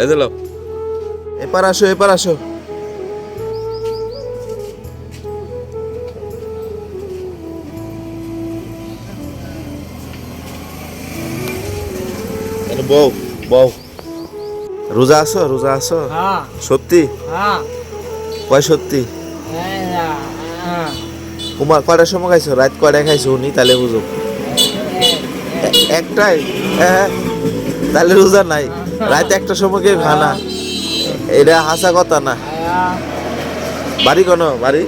এই দিল এপার আসো এপার আসো। বউ বউ। রোজা আছো রোজা আছো? হ্যাঁ। সত্যি? হ্যাঁ। কয় সত্যি? হ্যাঁ কুমার কয়টার সময় খাইছো? রাত কয়টায় খাইছো? উনি তাহলে বুঝো একটাই। হ্যাঁ তাহলে রোজা নাই। রাত একটা সময় কেউ খানা। এটা হাসা কথা না। বাড়ি কোনো? বাড়ি?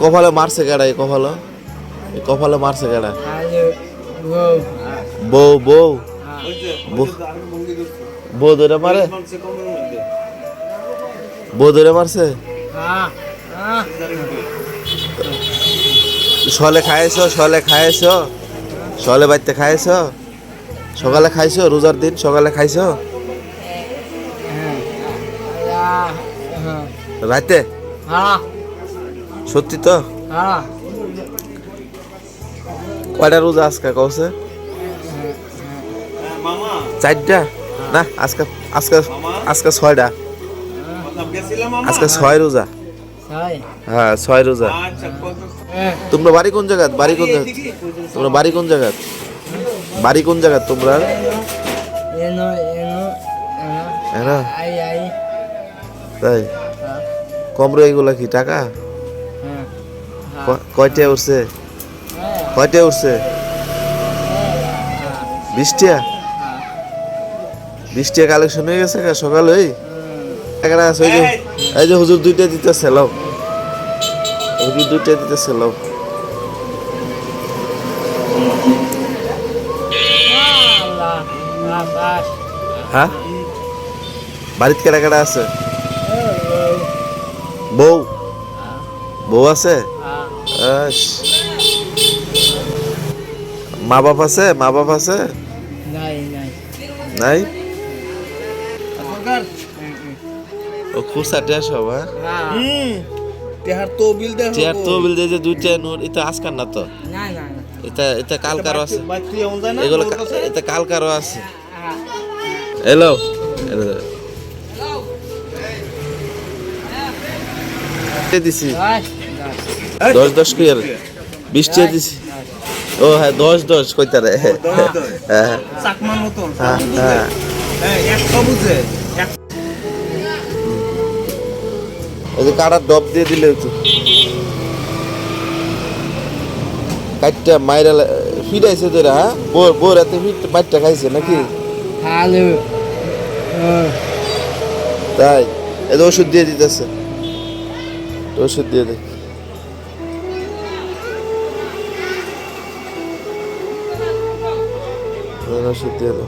কপালে মারছে কেডা, এই কপালো? কপালে মারছে কেডা? বউ, বউ- বউ। ধরে মারে? বউ ধরে মারছে? সলে খাইছো সলে খাইছো সলে বাড়িতে খাইছ? সকালে খাইছো? রোজার দিন সকালে খাইছো? রাতে সত্যি তো? কয়টা রোজা আজকে কৌছে চারটা? না, আজকে আজকে আজকে ছয়টা। আজকে ছয় রোজা। হ্যাঁ ছয় রোজা। তোমরা বাড়ি কোন জায়গা বাড়ি কোন জায়গা তোমরা বাড়ি কোন জায়গা বাড়ি কোন জায়গা তোমরা? হ্যাঁ তাই? কমরে এগুলা কি? টাকা? ক- কয়টা উঠছে? কয়টা উঠছে? বিশটিয়া? বিশটিয়া কালেকশন হয়ে গেছে গা সকালে ওই টাকাটা আছে ওই যে এই যে হুজুর দুইটা দিতেছে লাও। হুজুর দুইটা দিতেছে লাও। হ্যাঁ? বাড়িতে কেটা কেটা আছে? বউ? বউ আছে। মা বাপ আছে? মা বাপ আছে? নাই ও খুব সাটে সব হ্যাঁ? তেহার তহবিল দে চেয়ার তো বিল দিয়ে যে দুইটা নোট এটা আজকার না তো? এটা এটা কালকারও আছে। না এগুলো এটা কালকারও আছে। হ্যালো দিছি? দশ দশ কি আর? বিশ টাকা দিছি? ও হ্যাঁ দশ দশ কইতারে। হ্যাঁ হ্যাঁ। মতন। হ্যাঁ ওই যে কাটার ডব দিয়ে দিলে কাটটা মাইরা ফিরাইছে তোরা হ্যাঁ? বোর বোর এত ফিট মাইটটা খাইছে নাকি? তাই যে ওষুধ দিয়ে দিতেছে। ওষুধ দিয়ে দে। ওষুধ দিয়ে দে।